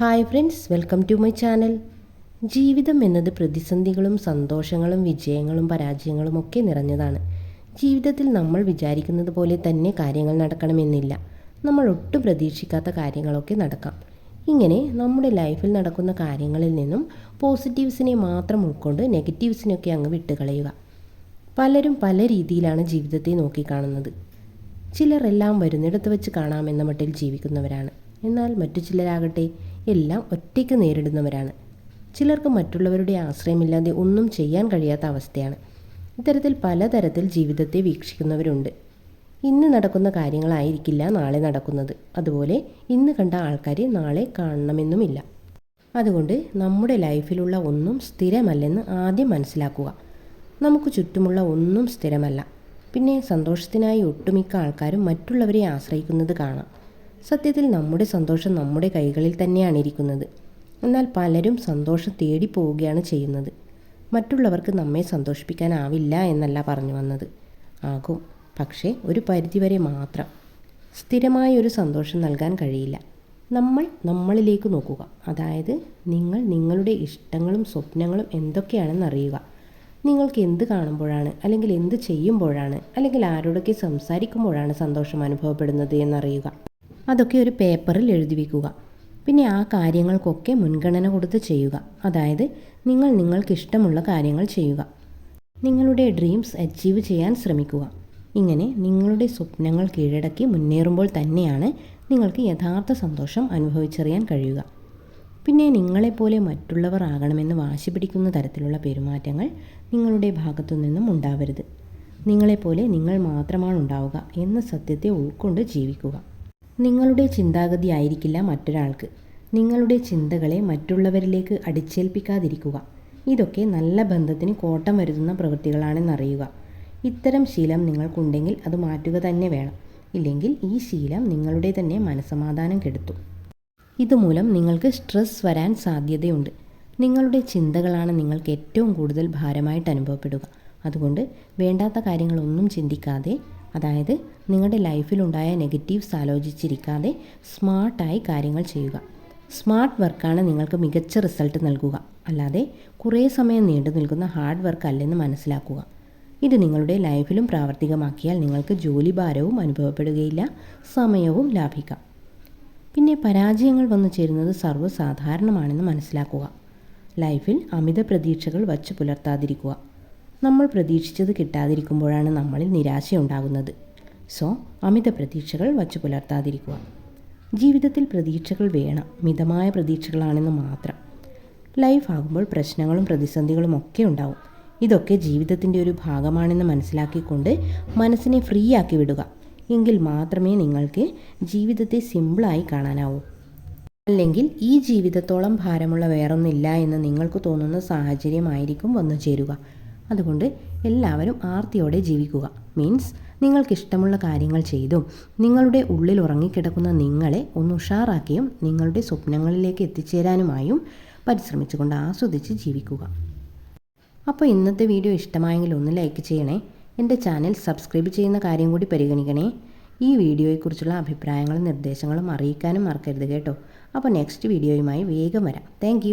Hi friends welcome to my channel. ജീവിതം എന്നത് പ്രതിസന്ധികളും സന്തോഷങ്ങളും വിജയങ്ങളും പരാജയങ്ങളും ഒക്കെ നിറഞ്ഞതാണ്. ജീവിതത്തിൽ നമ്മൾ വിചാരിക്കുന്നത് പോലെ തന്നെ കാര്യങ്ങൾ നടക്കണമെന്നില്ല. നമ്മൾ ഒട്ടും പ്രതീക്ഷിക്കാത്ത കാര്യങ്ങളൊക്കെ നടക്കാം. ഇങ്ങനെ നമ്മുടെ ലൈഫിൽ നടക്കുന്ന കാര്യങ്ങളിൽ നിന്നും പോസിറ്റീവ്സിനെ മാത്രം ഉൾക്കൊണ്ട് നെഗറ്റീവ്സിനൊക്കെ അങ്ങ് വിട്ടുകളയുക. പലരും പല രീതിയിലാണ് ജീവിതത്തെ നോക്കിക്കാണുന്നത്. ചിലരെല്ലാം വരുന്നിടത്ത് വെച്ച് കാണാമെന്ന മട്ടിൽ ജീവിക്കുന്നവരാണ്. എന്നാൽ മറ്റു ചിലരാകട്ടെ എല്ലാം ഒറ്റയ്ക്ക് നേരിടുന്നവരാണ്. ചിലർക്ക് മറ്റുള്ളവരുടെ ആശ്രയമില്ലാതെ ഒന്നും ചെയ്യാൻ കഴിയാത്ത അവസ്ഥയാണ്. ഇത്തരത്തിൽ പലതരത്തിൽ ജീവിതത്തെ വീക്ഷിക്കുന്നവരുണ്ട്. ഇന്ന് നടക്കുന്ന കാര്യങ്ങളായിരിക്കില്ല നാളെ നടക്കുന്നത്. അതുപോലെ ഇന്ന് കണ്ട ആൾക്കാരെ നാളെ കാണണമെന്നുമില്ല. അതുകൊണ്ട് നമ്മുടെ ലൈഫിലുള്ള ഒന്നും സ്ഥിരമല്ലെന്ന് ആദ്യം മനസ്സിലാക്കുക. നമുക്ക് ചുറ്റുമുള്ള ഒന്നും സ്ഥിരമല്ല. പിന്നെ സന്തോഷത്തിനായി ഒട്ടുമിക്ക ആൾക്കാരും മറ്റുള്ളവരെ ആശ്രയിക്കുന്നത് കാണാം. സത്യത്തിൽ നമ്മുടെ സന്തോഷം നമ്മുടെ കൈകളിൽ തന്നെയാണ് ഇരിക്കുന്നത്. എന്നാൽ പലരും സന്തോഷം തേടി പോവുകയാണ് ചെയ്യുന്നത്. മറ്റുള്ളവർക്ക് നമ്മെ സന്തോഷിപ്പിക്കാനാവില്ല എന്നല്ല പറഞ്ഞു വന്നത്. ആകും. പക്ഷേ ഒരു പരിധിവരെ മാത്രം. സ്ഥിരമായ ഒരു സന്തോഷം നൽകാൻ കഴിയില്ല. നമ്മൾ നമ്മളിലേക്ക് നോക്കുക. അതായത് നിങ്ങൾ നിങ്ങളുടെ ഇഷ്ടങ്ങളും സ്വപ്നങ്ങളും എന്തൊക്കെയാണെന്ന് അറിയുക. നിങ്ങൾക്ക് എന്ത് കാണുമ്പോഴാണ് അല്ലെങ്കിൽ എന്ത് ചെയ്യുമ്പോഴാണ് അല്ലെങ്കിൽ ആരോടൊക്കെ സംസാരിക്കുമ്പോഴാണ് സന്തോഷം അനുഭവപ്പെടുന്നത് എന്നറിയുക. അതൊക്കെ ഒരു പേപ്പറിൽ എഴുതി വയ്ക്കുക പിന്നെ ആ കാര്യങ്ങൾക്കൊക്കെ മുൻഗണന കൊടുത്ത് ചെയ്യുക. അതായത് നിങ്ങൾ നിങ്ങൾക്ക് ഇഷ്ടമുള്ള കാര്യങ്ങൾ ചെയ്യുക. നിങ്ങളുടെ ഡ്രീംസ് അച്ചീവ് ചെയ്യാൻ ശ്രമിക്കുക. ഇങ്ങനെ നിങ്ങളുടെ സ്വപ്നങ്ങൾ കീഴടക്കി മുന്നേറുമ്പോൾ തന്നെയാണ് നിങ്ങൾക്ക് യഥാർത്ഥ സന്തോഷം അനുഭവിച്ചറിയാൻ കഴിയുക. പിന്നെ നിങ്ങളെപ്പോലെ മറ്റുള്ളവർ ആകണമെന്ന് വാശി പിടിക്കുന്ന തരത്തിലുള്ള പെരുമാറ്റങ്ങൾ നിങ്ങളുടെ ഭാഗത്തു നിന്നും ഉണ്ടാവരുത്. നിങ്ങളെപ്പോലെ നിങ്ങൾ മാത്രമാണ് ഉണ്ടാവുക എന്ന സത്യത്തെ ഉൾക്കൊണ്ട് ജീവിക്കുക. നിങ്ങളുടെ ചിന്താഗതി ആയിരിക്കില്ല മറ്റൊരാൾക്ക്. നിങ്ങളുടെ ചിന്തകളെ മറ്റുള്ളവരിലേക്ക് അടിച്ചേൽപ്പിക്കാതിരിക്കുക. ഇതൊക്കെ നല്ല ബന്ധത്തിന് കോട്ടം വരുത്തുന്ന പ്രവൃത്തികളാണെന്നറിയുക. ഇത്തരം ശീലം നിങ്ങൾക്കുണ്ടെങ്കിൽ അത് മാറ്റുക തന്നെ വേണം. ഇല്ലെങ്കിൽ ഈ ശീലം നിങ്ങളുടെ തന്നെ മനസമാധാനം കെടുത്തും. ഇതുമൂലം നിങ്ങൾക്ക് സ്ട്രെസ് വരാൻ സാധ്യതയുണ്ട്. നിങ്ങളുടെ ചിന്തകളാണ് നിങ്ങൾക്ക് ഏറ്റവും കൂടുതൽ ഭാരമായിട്ട് അനുഭവപ്പെടുക. അതുകൊണ്ട് വേണ്ടാത്ത കാര്യങ്ങളൊന്നും ചിന്തിക്കാതെ അതായത് നിങ്ങളുടെ ലൈഫിലുണ്ടായ നെഗറ്റീവ്സ് ആലോചിച്ചിരിക്കാതെ സ്മാർട്ടായി കാര്യങ്ങൾ ചെയ്യുക. സ്മാർട്ട് വർക്കാണ് നിങ്ങൾക്ക് മികച്ച റിസൾട്ട് നൽകുക. അല്ലാതെ കുറേ സമയം നീണ്ടു നിൽക്കുന്ന ഹാർഡ് വർക്ക് അല്ലെന്ന് മനസ്സിലാക്കുക. ഇത് നിങ്ങളുടെ ലൈഫിലും പ്രാവർത്തികമാക്കിയാൽ നിങ്ങൾക്ക് ജോലി ഭാരവും അനുഭവപ്പെടുകയില്ല സമയവും ലാഭിക്കാം. പിന്നെ പരാജയങ്ങൾ വന്നു ചേരുന്നത് സർവസാധാരണമാണെന്ന് മനസ്സിലാക്കുക. ലൈഫിൽ അമിത പ്രതീക്ഷകൾ വച്ചു പുലർത്താതിരിക്കുക. നമ്മൾ പ്രതീക്ഷിച്ചത് കിട്ടാതിരിക്കുമ്പോഴാണ് നമ്മളിൽ നിരാശയുണ്ടാകുന്നത്. സോ അമിത പ്രതീക്ഷകൾ വച്ചു പുലർത്താതിരിക്കുക. ജീവിതത്തിൽ പ്രതീക്ഷകൾ വേണം. മിതമായ പ്രതീക്ഷകളാണെന്ന് മാത്രം. ലൈഫ് ആകുമ്പോൾ പ്രശ്നങ്ങളും പ്രതിസന്ധികളും ഒക്കെ ഉണ്ടാവും. ഇതൊക്കെ ജീവിതത്തിന്റെ ഒരു ഭാഗമാണെന്ന് മനസ്സിലാക്കിക്കൊണ്ട് മനസ്സിനെ ഫ്രീ ആക്കി വിടുക. എങ്കിൽ മാത്രമേ നിങ്ങൾക്ക് ജീവിതത്തെ സിമ്പിളായി കാണാനാവൂ. അല്ലെങ്കിൽ ഈ ജീവിതത്തോളം ഭാരമുള്ള വേറൊന്നില്ല എന്ന് നിങ്ങൾക്ക് തോന്നുന്ന സാഹചര്യമായിരിക്കും വന്നു ചേരുക. അതുകൊണ്ട് എല്ലാവരും ആർത്തിയോടെ ജീവിക്കുക. മീൻസ് നിങ്ങൾക്കിഷ്ടമുള്ള കാര്യങ്ങൾ ചെയ്തും. നിങ്ങളുടെ ഉള്ളിൽ ഉറങ്ങിക്കിടക്കുന്ന നിങ്ങളെ ഒന്ന് ഉഷാറാക്കിയും നിങ്ങളുടെ സ്വപ്നങ്ങളിലേക്ക് എത്തിച്ചേരാനുമായും പരിശ്രമിച്ചുകൊണ്ട് ആസ്വദിച്ച് ജീവിക്കുക. അപ്പോൾ ഇന്നത്തെ വീഡിയോ ഇഷ്ടമായെങ്കിൽ ഒന്ന് ലൈക്ക് ചെയ്യണേ. എന്റെ ചാനൽ സബ്സ്ക്രൈബ് ചെയ്യുന്ന കാര്യം കൂടി പരിഗണിക്കണേ. ഈ വീഡിയോയെക്കുറിച്ചുള്ള അഭിപ്രായങ്ങളും നിർദ്ദേശങ്ങളും അറിയിക്കാനും മറക്കരുത് കേട്ടോ. അപ്പോൾ നെക്സ്റ്റ് വീഡിയോയുമായി വേഗം വരാം. താങ്ക്